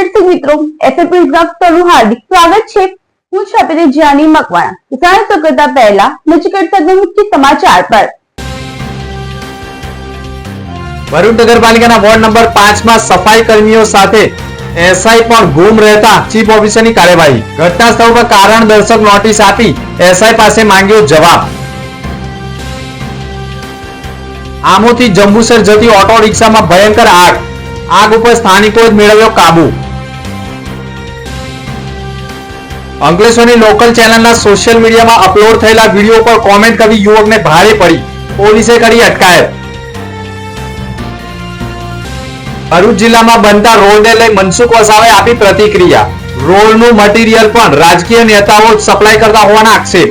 દર્શક મિત્રો એફએપી તરુ હાર્દિક સ્વાગત છે. હું છું આપેલી જાની મકવાણા. કિસાન તો કરતા પહેલા નજીક કરતા મુખ્ય સમાચાર પર. ભરૂચ નગરપાલિકાના વોર્ડ નંબર પાંચમાં સફાઈ કર્મીઓ સાથે એસઆઈ પણ ગુમ રહેતા ચીફ ઓફિસરની કાર્યવાહી. ઘટના સ્થળ પર કારણ દર્શક નોટિસ આપી એસઆઈ પાસે માંગ્યો જવાબ. આમોથી જંબુસર જતી ઓટો રિક્ષામાં ભયંકર આગ. આગ ઉપર સ્થાનિકોએ મેળવ્યો કાબુ. અંકલેશ્વરની લોકલ ચેનલના સોશિયલ મીડિયામાં અપલોડ થયેલા વીડિયો પર કોમેન્ટ કરવી યુવકને ભારે પડી. પોલીસે કરી અટકાયત. ભરૂચ જિલ્લામાં બનતા રોડને લઈ મનસુખ વસાવે આપી પ્રતિક્રિયા. રોડનું મટીરિયલ પણ રાજકીય નેતાઓ સપ્લાય કરતા હોવાના આક્ષેપ.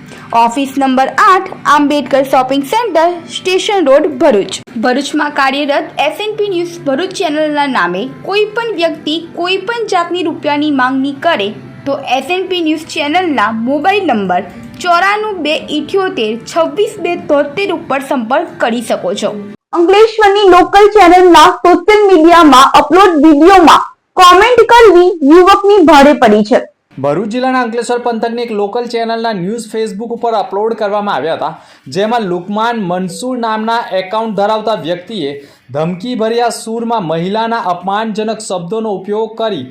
ઓફિસ નંબર આઠ, Ambedkar shopping centre, station road, Bharuch. ભરૂચમાં કાર્યરત એસએનપી ન્યૂઝ ભરૂચ ચેનલના નામે કોઈ પણ વ્યક્તિ કોઈ પણ જાતની રૂપિયાની માંગણી કરે તો એસએનપી ન્યૂઝ ચેનલના મોબાઈલ નંબર ચોરાણું બે ઇઠ્યોતેર છવ્વીસ બે તોતેર ઉપર સંપર્ક કરી શકો છો. અંકલેશ્વરની લોકલ ચેનલના સોશિયલ મીડિયામાં અપલોડ વિડીયોમાં કોમેન્ટ કરવી યુવકની ભારે પડી છે. ભરૂચ જિલ્લાના અંકલેશ્વર પંથકની એક લોકલ ચેનલના ન્યૂઝ ફેસબુક ઉપર અપલોડ કરવામાં આવ્યા હતા, જેમાં લુકમાન મનસૂર નામના એકાઉન્ટ ધરાવતા વ્યક્તિએ ધમકીભર્યા સૂરમાં મહિલાના અપમાનજનક શબ્દોનો ઉપયોગ કરી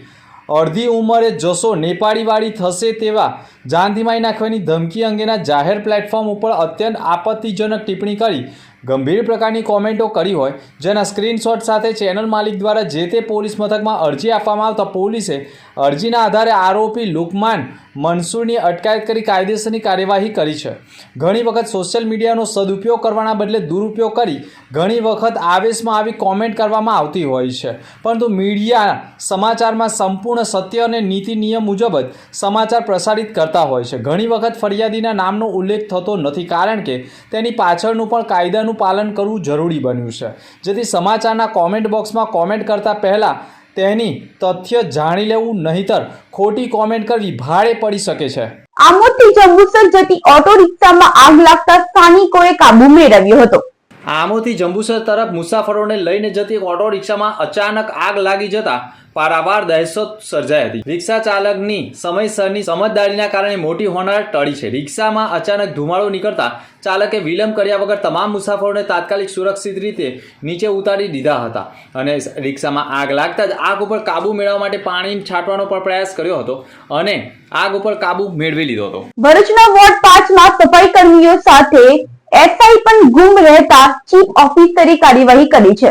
અડધી ઉંમરે જશો નેપાળીવાળી થશે તેવા જાનધીમાઈ નાખવાની ધમકી અંગેના જાહેર પ્લેટફોર્મ ઉપર અત્યંત આપત્તિજનક ટિપ્પણી કરી ગંભીર પ્રકારની કોમેન્ટો કરી હોય, જેના સ્ક્રીનશોટ સાથે ચેનલ માલિક દ્વારા જે તે પોલીસ મથકમાં અરજી આપવામાં આવતા પોલીસે અરજીના આધારે આરોપી લુકમાન મનસૂરની અટકાયત કરી કાયદેસરની કાર્યવાહી કરી છે. ઘણી વખત સોશિયલ મીડિયાનો સદુપયોગ કરવાના બદલે દુરુપયોગ કરી ઘણી વખત આવેશમાં આવી કોમેન્ટ કરવામાં આવતી હોય છે. પરંતુ મીડિયા સમાચારમાં સંપૂર્ણ સત્ય અને નીતિ નિયમ મુજબ જ સમાચાર પ્રસારિત કરતા હોય છે. ઘણી વખત ફરિયાદીના નામનો ઉલ્લેખ થતો નથી કારણ કે તેની પાછળનું પણ કાયદાનું પાલન કરવું જરૂરી બન્યું છે. જેથી સમાચારના કોમેન્ટ બોક્સમાં કોમેન્ટ કરતા પહેલાં તેની તથ્ય જાણી લેવું નહીતર ખોટી કોમેન્ટ કરવી ભારે પડી શકે છે. આમોદથી જંબુસર જતી ઓટો રિક્ષામાં આગ લાગતા સ્થાનિકોએ કાબુ મેળવ્યો હતો. આમોથી જંબુસર તરફ મુસાફરોને લઈને જતી એક ઓટો રિક્ષામાં અચાનક આગ લાગી જતા પારાવાર દહેશત સર્જાઈ હતી. રિક્ષા ચાલકની સમયસરની સમજદારીના કારણે મોટી હોનાર ટળી છે. રિક્ષામાં અચાનક ધુમાડો નીકળતા ચાલકે વિલંબ કર્યા વગર તમામ મુસાફરોને તાત્કાલિક સુરક્ષિત રીતે નીચે ઉતારી દીધા હતા અને રિક્ષામાં આગ લાગતા જ આગ ઉપર કાબુ મેળવવા માટે પાણી છાંટવાનો પણ પ્રયાસ કર્યો હતો અને આગ ઉપર કાબુ મેળવી લીધો હતો. ભરૂચના વોર્ડ પાંચમાં સફાઈ કર્મીઓ સાથે એસઆઈ પણ ગુમ રહેતા ચીફ ઓફિસરે કાર્યવાહી કરી છે.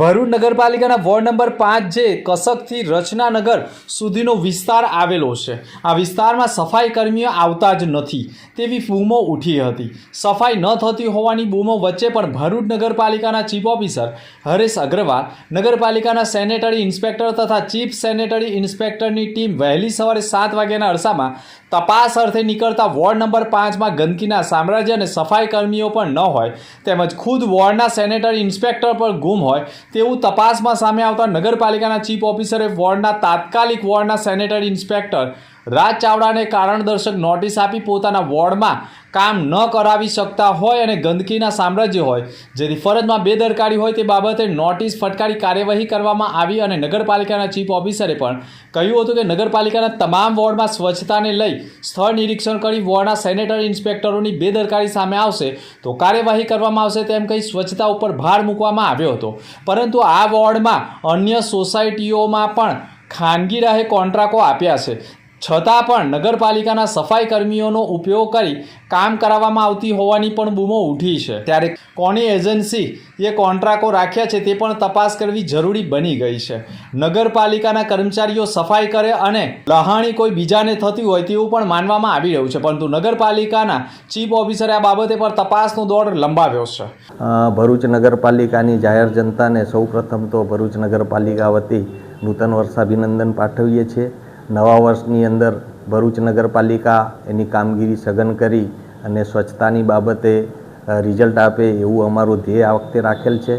ભરૂચ નગરપાલિકાના વોર્ડ નંબર પાંચ જે કસકથી રચનાનગર સુધીનો વિસ્તાર આવેલો છે. આ વિસ્તારમાં સફાઈ કર્મીઓ આવતા જ નથી. તેવી બૂમો ઉઠી હતી. સફાઈ ન થતી હોવાની બૂમો વચ્ચે પણ ભરૂચ નગરપાલિકાના ચીફ ઓફિસર હરેશ અગ્રવાલ, નગરપાલિકાના સેનેટરી ઇન્સ્પેક્ટર તથા ચીફ સેનેટરી ઇન્સ્પેક્ટરની ટીમ વહેલી સવારે સાત વાગ્યાના અરસામાં તપાસ અર્થે નીકળતા વોર્ડ નંબર પાંચમાં ગંદકીના સામ્રાજ્ય અને સફાઈ કર્મીઓ પણ ન હોય તેમજ ખુદ વોર્ડના સેનેટરી ઇન્સ્પેક્ટર પણ ગુમ હોય તેવું તપાસમાં સામે આવતા નગરપાલિકાના ચીફ ઓફિસરે વોર્ડના તાત્કાલિક વોર્ડના સેનેટરી ઇન્સ્પેક્ટર રાજ ચાવડાને કારણદર્શક નોટિસ આપી પોતાના વોર્ડમાં કામ ન કરાવી શકતા હોય અને ગંદકીના સામ્રાજ્ય હોય. જેથી ફરજમાં બેદરકારી હોય તે બાબતે નોટિસ ફટકારી કાર્યવાહી કરવામાં આવી અને નગરપાલિકાના ચીફ ઓફિસરે પણ કહ્યું હતું કે નગરપાલિકાના તમામ વોર્ડમાં સ્વચ્છતાને લઈ સ્થળ નિરીક્ષણ કરી વોર્ડના સેનેટરી ઇન્સ્પેક્ટરોની બેદરકારી સામે આવશે તો કાર્યવાહી કરવામાં આવશે તેમ કહી સ્વચ્છતા ઉપર ભાર મૂકવામાં આવ્યો હતો. પરંતુ આ વોર્ડમાં અન્ય સોસાયટીઓમાં પણ ખાનગી રાહે કોન્ટ્રાકો આપ્યા છે. છતાં પણ નગરપાલિકાના સફાઈ કર્મીઓનો ઉપયોગ કરી કામ કરાવવામાં આવતી હોવાની પણ બૂમો ઉઠી છે. ત્યારે કોની એજન્સી એ કોન્ટ્રાકો રાખ્યા છે તે પણ તપાસ કરવી જરૂરી બની ગઈ છે. નગરપાલિકાના કર્મચારીઓ સફાઈ કરે અને લહાણી કોઈ બીજાને થતી હોય તેવું પણ માનવામાં આવી રહ્યું છે. પરંતુ નગરપાલિકાના ચીફ ઓફિસરે આ બાબતે પર તપાસનો દોર લંબાવ્યો છે. ભરૂચ નગરપાલિકાની જાહેર જનતાને સૌપ્રથમ તો ભરૂચ નગરપાલિકા વતી નૂતન વર્ષાભિનંદન પાઠવીએ છીએ. નવા વર્ષની અંદર ભરૂચ નગરપાલિકા એની કામગીરી સઘન કરી અને સ્વચ્છતાની બાબતે રિઝલ્ટ આપે એવું અમારું ધ્યેય આ વખતે રાખેલ છે.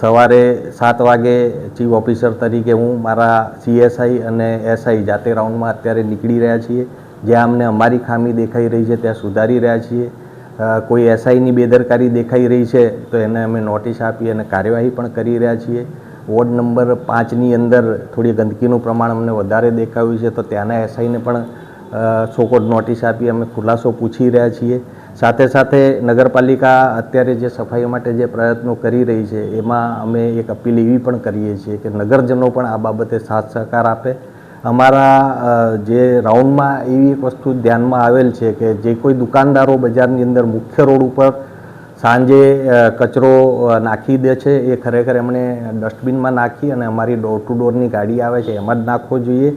સવારે સાત વાગે ચીફ ઓફિસર તરીકે હું મારા સીએસઆઈ અને એસઆઈ જાતે રાઉન્ડમાં અત્યારે નીકળી રહ્યા છીએ. જ્યાં અમને અમારી ખામી દેખાઈ રહી છે, ત્યાં સુધારી રહ્યા છીએ. કોઈ એસઆઈની બેદરકારી દેખાઈ રહી છે, તો એને અમે નોટિસ આપી અને કાર્યવાહી પણ કરી રહ્યા છીએ. વોર્ડ નંબર પાંચની અંદર થોડી ગંદકીનું પ્રમાણ અમને વધારે દેખાયું છે, તો ત્યાંના એસઆઈને પણ સોકોટ નોટિસ આપી અમે ખુલાસો પૂછી રહ્યા છીએ. સાથે સાથે નગરપાલિકા અત્યારે જે સફાઈ માટે જે પ્રયત્નો કરી રહી છે, એમાં અમે એક અપીલ એવી પણ કરીએ છીએ કે નગરજનો પણ આ બાબતે સાથ સહકાર આપે. અમારા જે રાઉન્ડમાં એવી એક વસ્તુ ધ્યાનમાં આવેલ છે કે જે કોઈ દુકાનદારો બજારની અંદર મુખ્ય રોડ ઉપર સાંજે કચરો નાખી દે છે. એ ખરેખર એમણે ડસ્ટબિનમાં નાખી અને અમારી ડોર ટુ ડોરની ગાડી આવે છે, એમાં જ નાખવો જોઈએ.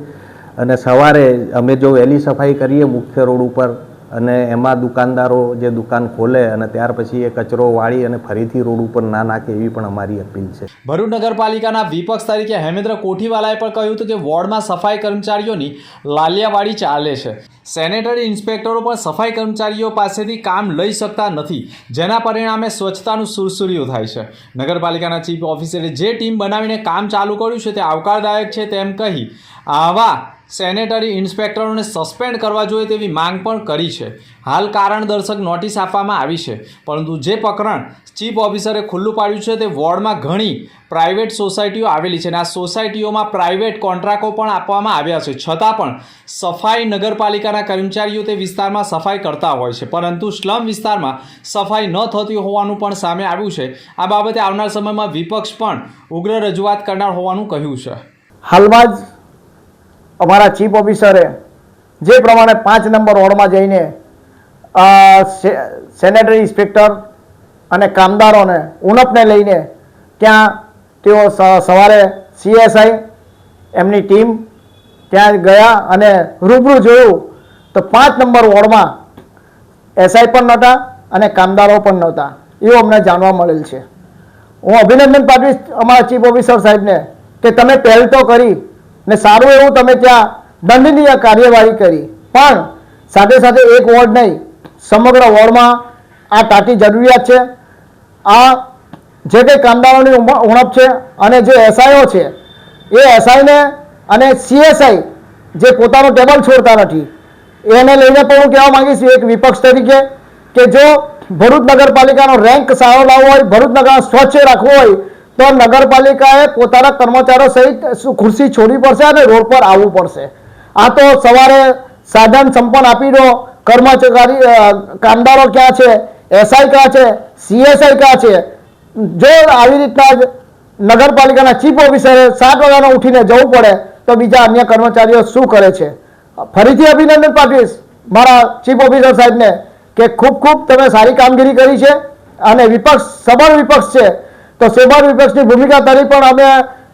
અને સવારે અમે જો વહેલી સફાઈ કરીએ, મુખ્ય રોડ ઉપર અને એમાં દુકાનદારો જે દુકાન ખોલે અને ત્યાર પછી એ કચરો વાળી અને ફરીથી રોડ ઉપર ના નાખે એવી પણ અમારી અપીલ છે. ભરૂચ નગરપાલિકાના વિપક્ષ તરીકે હેમેન્દ્ર કોઠીવાલાએ પણ કહ્યું હતું કે વોર્ડમાં સફાઈ કર્મચારીઓની લાલિયાવાડી ચાલે છે. સેનેટરી ઇન્સ્પેક્ટરો પણ સફાઈ કર્મચારીઓ પાસેથી કામ લઈ શકતા નથી, જેના પરિણામે સ્વચ્છતાનું સુરસુર્યું થાય છે. નગરપાલિકાના ચીફ ઓફિસરે જે ટીમ બનાવીને કામ ચાલુ કર્યું છે તે આવકારદાયક છે તેમ કહી આવા સેનેટરી ઇન્સ્પેક્ટરોને સસ્પેન્ડ કરવા જોઈએ તેવી માંગ પણ કરી છે. હાલ કારણ દર્શક નોટિસ આપવામાં આવી છે. પરંતુ જે પ્રકરણ ચીફ ઓફિસરે ખુલ્લું પાડ્યું છે તે વોર્ડમાં ઘણી પ્રાઇવેટ સોસાયટીઓ આવેલી છે અને આ સોસાયટીઓમાં પ્રાઇવેટ કોન્ટ્રાક્ટો પણ આપવામાં આવ્યા છે. છતાં પણ સફાઈ નગરપાલિકાના કર્મચારીઓ તે વિસ્તારમાં સફાઈ કરતા હોય છે. પરંતુ સ્લમ વિસ્તારમાં સફાઈ ન થતી હોવાનું પણ સામે આવ્યું છે. આ બાબતે આવનાર સમયમાં વિપક્ષ પણ ઉગ્ર રજૂઆત કરનાર હોવાનું કહ્યું છે. હાલમાં જ અમારા ચીફ ઓફિસરે જે પ્રમાણે પાંચ નંબર વોર્ડમાં જઈને સેનેટરી ઇન્સ્પેક્ટર અને કામદારોને, ઉણપને લઈને ત્યાં તેઓ સવારે સીએસઆઈ, એમની ટીમ ત્યાં ગયા અને રૂબરૂ જોયું તો પાંચ નંબર વોર્ડમાં એસઆઈ પણ નહોતા અને કામદારો પણ નહોતા. એવું અમને જાણવા મળેલ છે. હું અભિનંદન પાઠવીશ અમારા ચીફ ઓફિસર સાહેબને કે તમે પહેલ તો કરી ને સારું એવું તમે ત્યાં દંડનીય કાર્યવાહી કરી. પણ સાથે સાથે એક વોર્ડ નહીં, સમગ્ર વોર્ડમાં આ તાટી જરૂરિયાત છે. આ જે કંઈ કામદારોની ઉણપ છે અને જે એસઆઈઓ છે, એ એસઆઈને અને સીએસઆઈ જે પોતાનું ટેબલ છોડતા નથી. એને લઈને પણ હું કહેવા માંગીશ એક વિપક્ષ તરીકે કે જો ભરૂચ નગરપાલિકાનો રેન્ક સારો લાવવો હોય, ભરૂચ નગર સ્વચ્છ રાખવો હોય તો નગરપાલિકાએ પોતાના કર્મચારીઓ સહિત ખુરશી છોડવી પડશે અને રોડ પર આવવું પડશે. આ તો સવારે સાધન સંપન્ન આપી દો કર્મચારી કામદારો ક્યાં છે, એસઆઈ ક્યાં છે, સીએસઆઈ ક્યાં છે, જો આવી રીતના જ નગરપાલિકાના ચીફ ઓફિસરે સાત વાગ્યાનો ઉઠીને જવું પડે, તો બીજા અન્ય કર્મચારીઓ શું કરે છે? ફરીથી અભિનંદન પાઠવીશ મારા ચીફ ઓફિસર સાહેબને, કે ખૂબ ખૂબ તમે સારી કામગીરી કરી છે અને વિપક્ષ, સબળ વિપક્ષ છે. તો સબળ વિપક્ષની ભૂમિકા તરી પણ અમે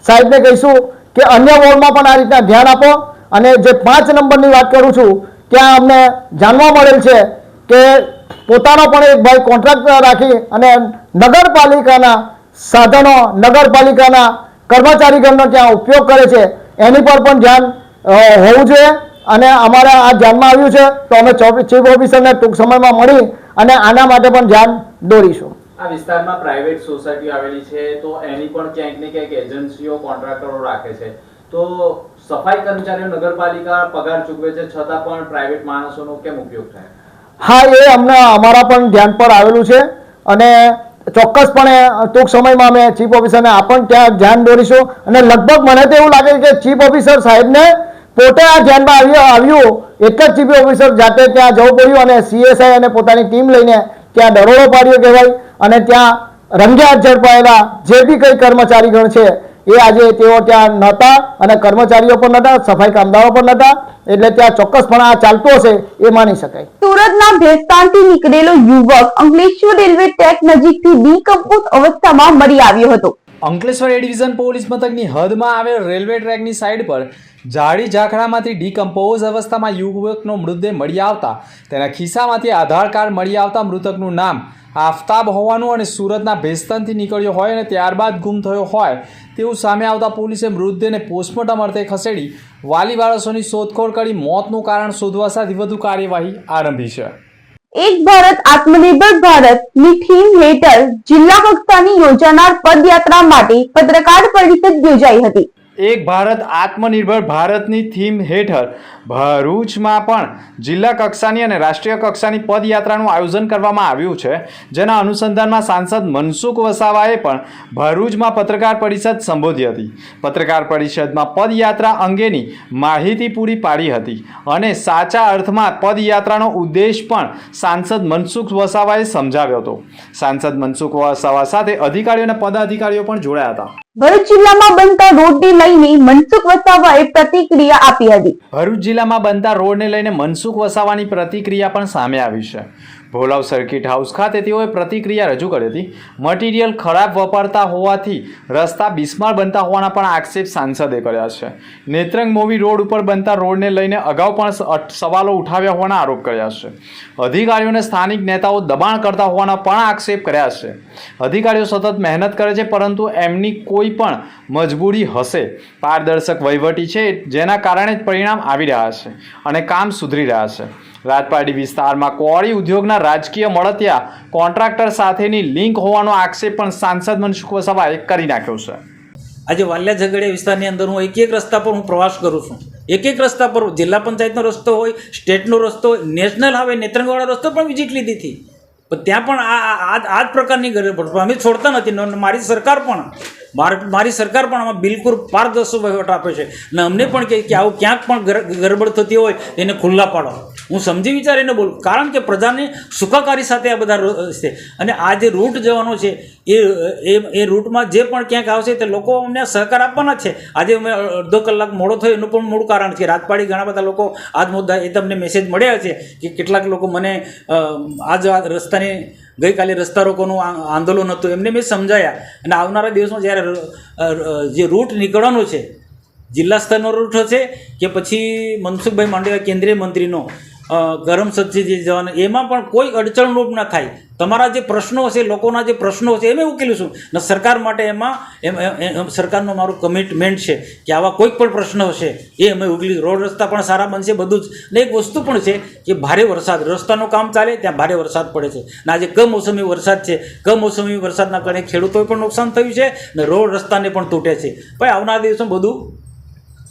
સાહેબને કહીશું કે અન્ય વોર્ડમાં પણ આ રીતના ધ્યાન આપો. અને જે પાંચ નંબરની વાત કરું છું, ત્યાં અમને જાણવા મળેલ છે કે પોતાનો પણ એક ભાઈ કોન્ટ્રાક્ટ રાખી અને નગરપાલિકાના સાધનો, નગરપાલિકાના કર્મચારીગણનો ત્યાં ઉપયોગ કરે છે. એની પર પણ ધ્યાન હોવું જોઈએ. અને અમારે આ ધ્યાનમાં આવ્યું છે. તો અમે ચીફ ઓફિસરને ટૂંક સમયમાં મળી અને આના માટે પણ ધ્યાન દોરીશું. આ વિસ્તારમાં પ્રાઇવેટ સોસાયટી આવેલી છે, તો એની પણ ક્યાંક ને ક્યાંક એજન્સીઓ કોન્ટ્રાક્ટરો રાખે છે. તો સફાઈ કર્મચારીઓ નગરપાલિકા પગાર ચૂકવે છે, છતાં પણ પ્રાઇવેટ માણસોનો કેમ ઉપયોગ થાય? હા, એ અમને અમારા પણ ધ્યાન પર આવેલું છે અને ચોક્કસપણે ટૂંક સમયમાં અમે ચીફ ઓફિસરને આ પણ ત્યાં ધ્યાન દોરીશું અને લગભગ મને તો એવું લાગે છે કે ચીફ ઓફિસર સાહેબને પોતે આ ધ્યાનમાં આવ્યું આવ્યું, એક જ ચીફ ઓફિસર જાતે ત્યાં જવું પડ્યું અને સીએસઆઈ અને પોતાની ટીમ લઈને ત્યાં દરોડો પાડ્યો કહેવાય અને ત્યાં રંગ્યા ઝડપાયેલા જે બી કંઈ કર્મચારીગણ છે એ આજે તેઓ ત્યાં નહોતા અને કર્મચારીઓ પણ નહોતા સફાઈ કામદારો પણ નહોતા એટલે ત્યાં ચોક્કસપણે આ ચાલતો હશે એ માની શકાય. સુરતના ભેસ્તાનથી નીકળેલો યુવક અંકલેશ્વર રેલવે ટ્રેક નજીકથી ડીકમ્પોઝ અવસ્થામાં મળી આવ્યો હતો. અંકલેશ્વર એ ડિવિઝન પોલીસ મથકની હદમાં આવેલ રેલવે ટ્રેકની સાઈડ પર જાડી ઝાખડામાંથી ડીકમ્પોઝ અવસ્થામાં યુવકનો મૃતદેહ મળી આવતા, તેના ખિસ્સામાંથી આધાર કાર્ડ મળી આવતા મૃતકનું નામ આફતાબ હોવાનું અને સુરતના ભેસ્તનથી નીકળ્યો હોય અને ત્યારબાદ ગુમ થયો હોય તેવું સામે આવતા પોલીસે મૃતદેહને પોસ્ટમોર્ટમ અર્થે ખસેડી વાલી વારસોની શોધખોળ કરી મોતનું કારણ શોધવા સાથે વધુ કાર્યવાહી આરંભી છે. એક ભારત, આત્મનિર્ભર ભારતની થીમ હેઠળ જિલ્લા કક્ષાની યોજાનાર પદયાત્રા માટે પત્રકાર પરિષદ યોજાઈ હતી. એક ભારત આત્મનિર્ભર ભારતની થીમ હેઠળ ભરૂચમાં પણ જિલ્લા કક્ષાની અને રાષ્ટ્રીય કક્ષાની પદયાત્રાનું આયોજન કરવામાં આવ્યું છે. જેના અનુસંધાનમાં સાંસદ મનસુખ વસાવાએ પણ ભરૂચમાં પત્રકાર પરિષદ સંબોધી હતી. પત્રકાર પરિષદમાં પદયાત્રા અંગેની માહિતી પૂરી પાડી હતી અને સાચા અર્થમાં પદયાત્રાનો ઉદ્દેશ પણ સાંસદ મનસુખ વસાવાએ સમજાવ્યો હતો. સાંસદ મનસુખ વસાવા સાથે અધિકારીઓ અને પદાધિકારીઓ પણ જોડાયા હતા. ભરૂચ જિલ્લામાં બનતા રોડને લઈને મનસુખ વસાવાએ પ્રતિક્રિયા આપી હતી. ભરૂચ જિલ્લામાં બનતા રોડને લઈને મનસુખ વસાવાની પ્રતિક્રિયા પણ સામે આવી છે. ભોલાવ સર્કિટ હાઉસ ખાતે તેઓએ પ્રતિક્રિયા રજૂ કરી હતી. મટીરિયલ ખરાબ વપરાતા હોવાથી રસ્તા બિસ્માર બનતા હોવાના પણ આક્ષેપ સાંસદે કર્યા છે. નેત્રંગ મોવી રોડ ઉપર બનતા રોડને લઈને અગાઉ પણ સવાલો ઉઠાવ્યા હોવાના આરોપ કર્યા છે. અધિકારીઓને સ્થાનિક નેતાઓ દબાણ કરતા હોવાના પણ આક્ષેપ કર્યા છે. અધિકારીઓ સતત મહેનત કરે છે, પરંતુ એમની કોઈ પણ મજબૂરી હશે. પારદર્શક વહીવટી છે, જેના કારણે જ પરિણામ આવી રહ્યા છે અને કામ સુધરી રહ્યા છે. રાજપારડી વિસ્તારમાં કોળી ઉદ્યોગના રાજકીય મળતિયા કોન્ટ્રાક્ટર સાથેની લિંક હોવાનો આક્ષેપ પણ સાંસદ મનસુખ વસાવાએ કરી નાખ્યો છે. આજે વાલિયા ઝઘડિયા વિસ્તારની અંદર હું એક એક રસ્તા પર હું પ્રવાસ કરું છું. એક એક રસ્તા પર જિલ્લા પંચાયતનો રસ્તો હોય, સ્ટેટનો રસ્તો હોય, નેશનલ હાઈવે, નેત્રંગવાળા રસ્તો પણ વિઝિટ લીધી હતી. પણ ત્યાં પણ આ આ જ પ્રકારની ગરબડ અમે છોડતા નથી. મારી સરકાર પણ, મારી સરકાર પણ આમાં બિલકુલ પારદર્શક વહીવટ આપે છે. ને અમને પણ કે આવું ક્યાંક પણ ગરબડ થતી હોય, એને ખુલ્લા પાડો. હું સમજી વિચારીને બોલું. કારણ કે પ્રજાને સુખાકારી સાથે આ બધા છે. અને આ જે રૂટ જવાનો છે, એ એ એ રૂટમાં જે પણ ક્યાંક આવશે તે લોકો અમને સહકાર આપવાના છે. આજે અમે અડધો કલાક મોડો થયો, એનું પણ મૂળ કારણ છે. રાજપાડી ઘણા બધા લોકો આ જ મુદ્દા એ તમને મેસેજ મળ્યા છે કે કેટલાક લોકો મને આજ રસ્તાની, ગઈકાલે રસ્તા રોકોનું આંદોલન હતું. એમને મેં સમજાયા. અને આવનારા દિવસમાં જ્યારે જે રૂટ નીકળવાનો છે, જિલ્લા સ્તરનો રૂટ હશે કે પછી મનસુખભાઈ માંડવિયા કેન્દ્રીય મંત્રીનો ગરમ સજ્જે જે જવાનું, એમાં પણ કોઈ અડચણરૂપ ન થાય. તમારા જે પ્રશ્નો હશે, લોકોના જે પ્રશ્નો હશે, એમ ઉકેલીશું ને સરકાર માટે એમાં, એમ સરકારનો મારું કમિટમેન્ટ છે કે આવા કોઈક પણ પ્રશ્ન હશે, એ અમે ઉકેલી રોડ રસ્તા પણ સારા બનશે બધું જ. ને એક વસ્તુ પણ છે કે ભારે વરસાદ, રસ્તાનું કામ ચાલે, ત્યાં ભારે વરસાદ પડે છે. ને આજે કમોસમી વરસાદ છે, કમોસમી વરસાદના કારણે ખેડૂતોએ પણ નુકસાન થયું છે, ને રોડ રસ્તાને પણ તૂટે છે. ભાઈ, આવનારા દિવસો બધું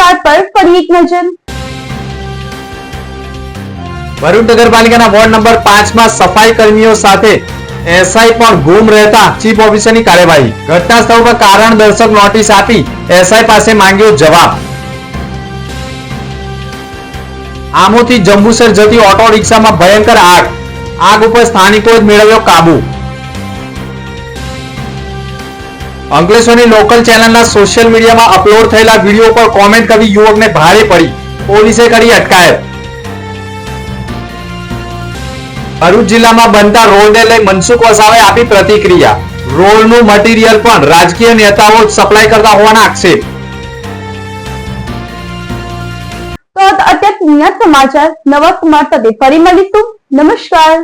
સમાચાર પર ફરી એક નજર. ભરૂચ નગરપાલિકાના વોર્ડ નંબર પાંચમાં સફાઈ કર્મીઓ સાથે એસઆઈ પણ ગુમ રહેતા ચીફ ઓફિસરની કાર્યવાહી. ઘટના સ્થળ પર કારણ દર્શક નોટિસ આપી એસઆઈ પાસે માંગ્યો જવાબ. આમોથી જંબુસર જતી ઓટો રિક્ષામાં ભયંકર આગ. આગ ઉપર સ્થાનિકોએ મેળવ્યો કાબુ. અંકલેશ્વરની લોકલ ચેનલના સોશિયલ મીડિયામાં અપલોડ થયેલા વીડિયો પર કોમેન્ટ કરવી યુવકને ભારે પડી. પોલીસે કરી અટકાયત. ભરૂચ જિલ્લામાં બનતા રોડને લઈ મનસુખ વસાવે આપી પ્રતિક્રિયા. રોડનું મટીરિયલ પણ રાજકીય નેતાઓ સપ્લાય કરતા હોવાના આક્ષેપ. તો અત્યારે સમાચાર. નવા સમાચાર ફરી મળીશું. નમસ્કાર.